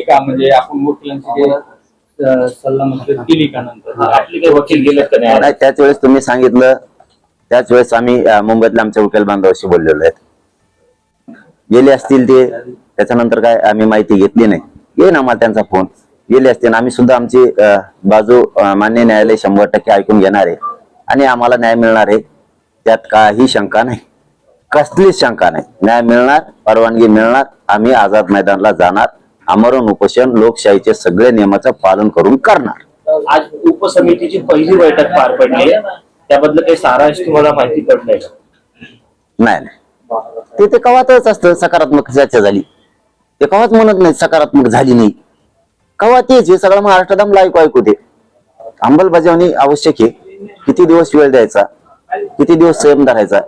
का? म्हणजे आपण वकिलांची सल्ला मसलत केली का नंतर? वकील का नाही? त्याच वेळेस तुम्ही सांगितलं त्याच वेळेस आम्ही मुंबईतल्या आमच्या वकील बांधवाशी बोललेलो आहेत. गेले असतील ते त्याच्यानंतर काय आम्ही माहिती घेतली नाही. येईन आम्हाला त्यांचा फोन. गेले असतील आम्ही सुद्धा आमची बाजू मान्य न्यायालय शंभर टक्के ऐकून घेणार आहे. आणि आम्हाला न्याय मिळणार आहे. त्यात काही शंका नाही. कसलीच शंका नाही. न्याय मिळणार परवानगी मिळणार. आम्ही आझाद मैदानला जाणार. आमरण उपोषण लोकशाहीचे सगळे नियमाचं पालन करून करणार. आज उपसमितीची पहिली बैठक पार पडली त्याबद्दल काही सारांश तुम्हाला माहिती पडलंय का? नाही नाही. ते ते कवातच असतं सकारात्मक चर्चा झाली. ते कवाच म्हणत नाही सकारात्मक झाली नाही. कवा तेच हे सगळं महाराष्ट्र दमला ऐकू ऐकू ते अंमलबजावणी आवश्यक आहे. किती दिवस वेळ द्यायचा? किती दिवस संयम धरायचा?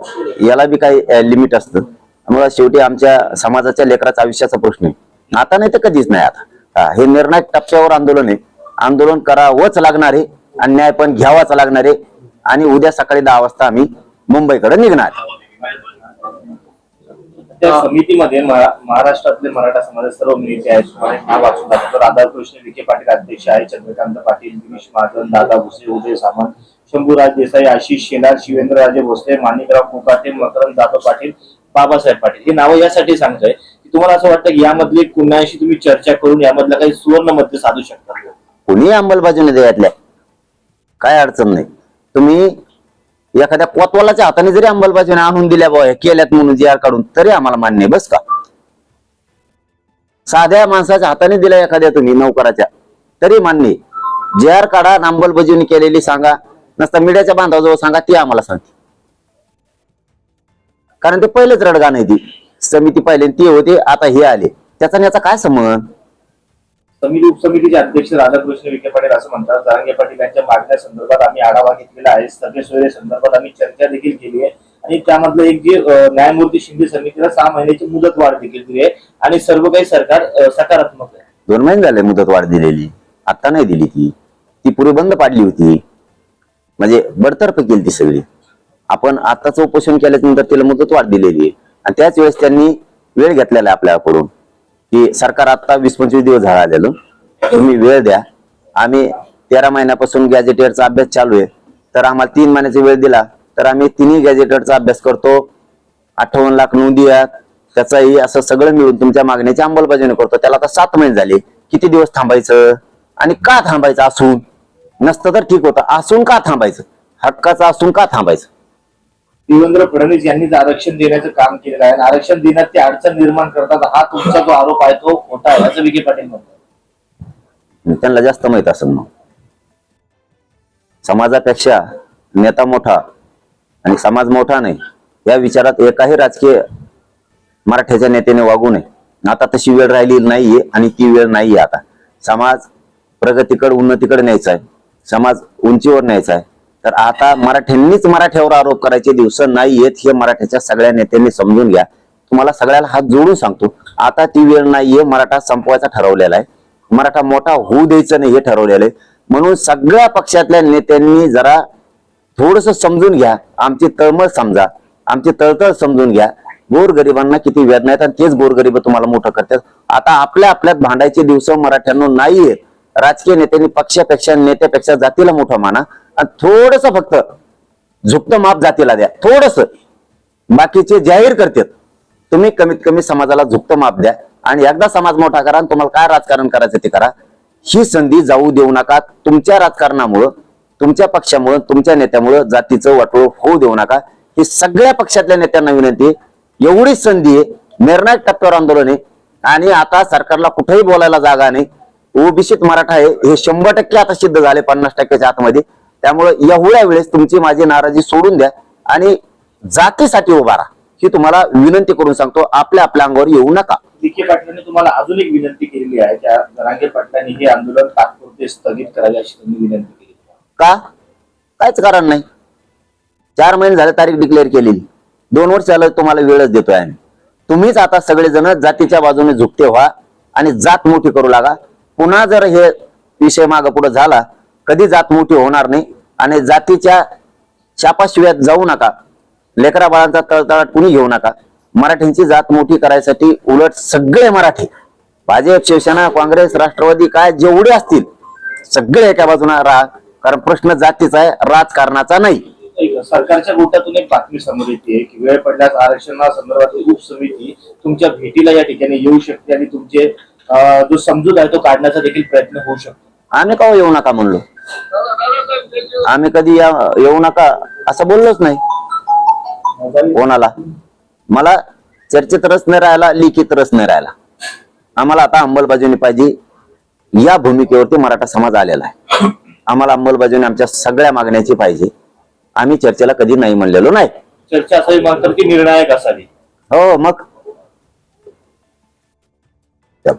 याला बी काही लिमिट असतं. त्यामुळे शेवटी आमच्या समाजाच्या लेकराचा आयुष्याचा प्रश्न आहे. आता नाही तर कधीच नाही आता. हे निर्णायक टप्प्यावर आंदोलन आहे. आंदोलन करावंच लागणार आहे आणि न्याय पण घ्यावाच लागणार आहे. आणि उद्या सकाळी दहा वाजता आम्ही मुंबईकडे निघणार. त्या समितीमध्ये महाराष्ट्रातले मराठा समाजात सर्व नेते आहेत. तुम्हाला नाव वाचून राधाकृष्ण विखे पाटील अध्यक्ष आहे चंद्रकांत पाटील गिरीश महाजन दादा भुसे उदय सामंत शंभूराज देसाई आशिष शेलार शिवेंद्रराजे भोसले माणिकराव कोकाटे मकरंद जाधव पाटील बाबासाहेब पाटील. ही नावं यासाठी सांगतोय. तुम्हाला असं वाटतं की यामधले कुणाशी तुम्ही चर्चा करून यामधला काही सुवर्ण मध्य साधू शकता? कुणी अंमलबजावणी द्यातल्या? काय अडचण नाही. तुम्ही एखाद्या कोतवालाच्या हाताने जरी अंमलबजावणी आणून दिल्या बुवा, केल्यात म्हणून जी काढून तरी आम्हाला मान्य आहे बस का? साध्या माणसाच्या हाताने दिल्या एखाद्या तुम्ही नौकराच्या तरी मान्य जे आर काढा अंमलबजावणी केलेली सांगा नसता मीडियाच्या बांधाजवळ सांगा ती आम्हाला सांगते कारण ते पहिलेच रडगा नाही ती. समिती पहिले ती होते आता हे आले. त्याचा याचा काय संबंध? समिती उपसमितीचे अध्यक्ष राधाकृष्ण विखे पाटील असं म्हणतात. जारंगे पाटील यांच्या मागण्या संदर्भात आम्ही आढावा घेतलेला आहे. सगळे संदर्भात आम्ही चर्चा देखील केली आहे. आणि त्यामधलं एक जे न्यायमूर्ती शिंदे समितीला सहा महिन्याची मुदत वाढ देखील दिली आहे. आणि सर्व काही सरकार सकारात्मक आहे. दोन महिने झाले मुदत वाढ दिलेली. आता नाही दिली ती. ती पुढे बंद पाडली होती. म्हणजे बडतर्फ केली ती सगळी. आपण आताच उपोषण केल्यानंतर तिला मुदत वाढ दिलेली आहे. आणि त्याच वेळेस त्यांनी वेळ घेतलेला आहे आपल्याकडून की सरकार आता वीस पंचवीस दिवस झाला आलेलो तुम्ही वेळ द्या. आम्ही तेरा महिन्यापासून गॅजेटेडचा अभ्यास चालू आहे. तर आम्हाला तीन महिन्याचा वेळ दिला. तर आम्ही तिन्ही गॅजेटेडचा अभ्यास करतो. अठ्ठावन्न लाख नोंदी त्याचाही असं सगळं मिळून तुमच्या मागण्याची अंमलबजावणी करतो. त्याला आता सात महिने झाले. किती दिवस थांबायचं? आणि का थांबायचं असून? नसतं तर ठीक होतं. असून का थांबायचं? हक्काचं असून का थांबायचं? देवेंद्र फडणवीस यांनीच आरक्षण देण्याचं काम केलेलं आहे. आणि आरक्षण देण्यात ते अडचण निर्माण करतात हा तुमचा जो आरोप आहे तो खोटा आहे असं विखे पाटील म्हणतात. त्यांना जास्त माहीत असेल मग. समाजापेक्षा नेता मोठा आणि समाज मोठा नाही या विचारात एकाही राजकीय मराठ्याच्या नेत्याने वागू नये. आता तशी वेळ राहिली नाहीये आणि ती वेळ नाहीये आता. समाज प्रगतीकडे उन्नतीकडे न्यायचा आहे. समाज उंचीवर न्यायचा आहे. तर आता मराठ्यांनीच मराठ्यावर आरोप करायचे दिवस नाही येत हे मराठ्याच्या सगळ्या नेत्यांनी समजून घ्या. तुम्हाला सगळ्याला हात जोडून सांगतो आता ती वेळ नाहीये मराठा संपवायचा ठरवलेला आहे. मराठा मोठा होऊ द्यायचं नाही हे ठरवलेलं आहे. म्हणून सगळ्या पक्षातल्या नेत्यांनी जरा थोडस समजून घ्या. आमची तळमळ समजा. आमची तळतळ समजून घ्या. गोरगरिबांना किती वेदना आहेत आणि तेच गोरगरीब तुम्हाला मोठं करतात. आता आपल्या आपल्यात भांडायचे दिवस मराठ्यांना नाहीये राजकीय नेत्यांनी पक्षापेक्षा नेत्यापेक्षा जातीला मोठं माना. आणि थोडस फक्त झुकतं माप जातीला द्या. थोडस. बाकीचे जाहीर करतात. तुम्ही कमीत कमी समाजाला झुकतं माप द्या. आणि एकदा समाज मोठा करा आणि तुम्हाला काय राजकारण करायचं ते करा. ही संधी जाऊ देऊ नका. तुमच्या राजकारणामुळं तुमच्या पक्षामुळं तुमच्या नेत्यामुळं जातीचं वाटोळ होऊ देऊ नका. ही सगळ्या पक्षातल्या नेत्यांना विनंती एवढीच संधी आहे. निर्णायक टप्प्यावर आंदोलन आहे. आणि आता सरकारला कुठेही बोलायला जागा नाही. ओबीसीत मराठा आहे. हे शंभर टक्के आता सिद्ध झाले पन्नास टक्क्याच्या आतमध्ये. त्यामुळे एवढ्या वेळेस तुमची माझी नाराजी सोडून द्या आणि जातीसाठी उभा राहा. ही तुम्हाला विनंती करून सांगतो आपल्या आपल्या अंगावर येऊ नका. विखे पाटलांनी तुम्हाला अजून एक विनंती केलेली आहे. त्या जरांगे पाटलांनी हे आंदोलन तात्पुरते स्थगित करावे अशी तुम्ही विनंती केली का? काहीच कारण नाही. चार महिने झाले तारीख डिक्लेअर केलेली. दोन वर्ष झालं तुम्हाला वेळच देतोय आम्ही. तुम्हीच आता सगळेजण जातीच्या बाजूने झुकते व्हा आणि जात मोठी करू लागा. पुन्हा जर हे विषय मागे पुढे झाला कधी जात मोठी होणार नाही आणि जातीच्या शापाशिवाय जाऊ नका. लेकरा बाळांचा तळतळाट कुणी घेऊ नका. मराठ्यांची जात मोठी करायसाठी उलट सगळे मराठी भाजप शिवसेना काँग्रेस राष्ट्रवादी काय जेवढे असतील सगळे एका बाजूला राहा. कारण प्रश्न जातीचा आहे राजकारणाचा नाही. सरकारच्या गोटातून एक बातमी समोर येते की वेळ पडल्यास आरक्षणासंदर्भातली उपसमिती तुमच्या भेटीला या ठिकाणी येऊ शकते आणि तुमचे जो समजूत आहे तो काढण्याचा देखील प्रयत्न होऊ शकतो. आम्ही का येऊ नका म्हणलो? आम्ही कधी येऊ नका असं बोललोच नाही. कोणाला? मला चर्चेत रस नाही राहिला लिखित रस नाही राहिला. आम्हाला आता अंमलबजावणी पाहिजे. या भूमिकेवरती मराठा समाज आलेला आहे. आम्हाला अंमलबजावणी आमच्या सगळ्या मागण्याची पाहिजे. आम्ही चर्चेला कधी नाही म्हणलेलो नाही? चर्चा असावी मात्र ती निर्णायक असावी? हो मग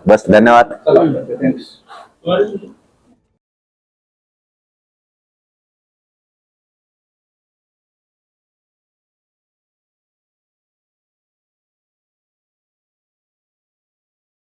बस धन्यवाद.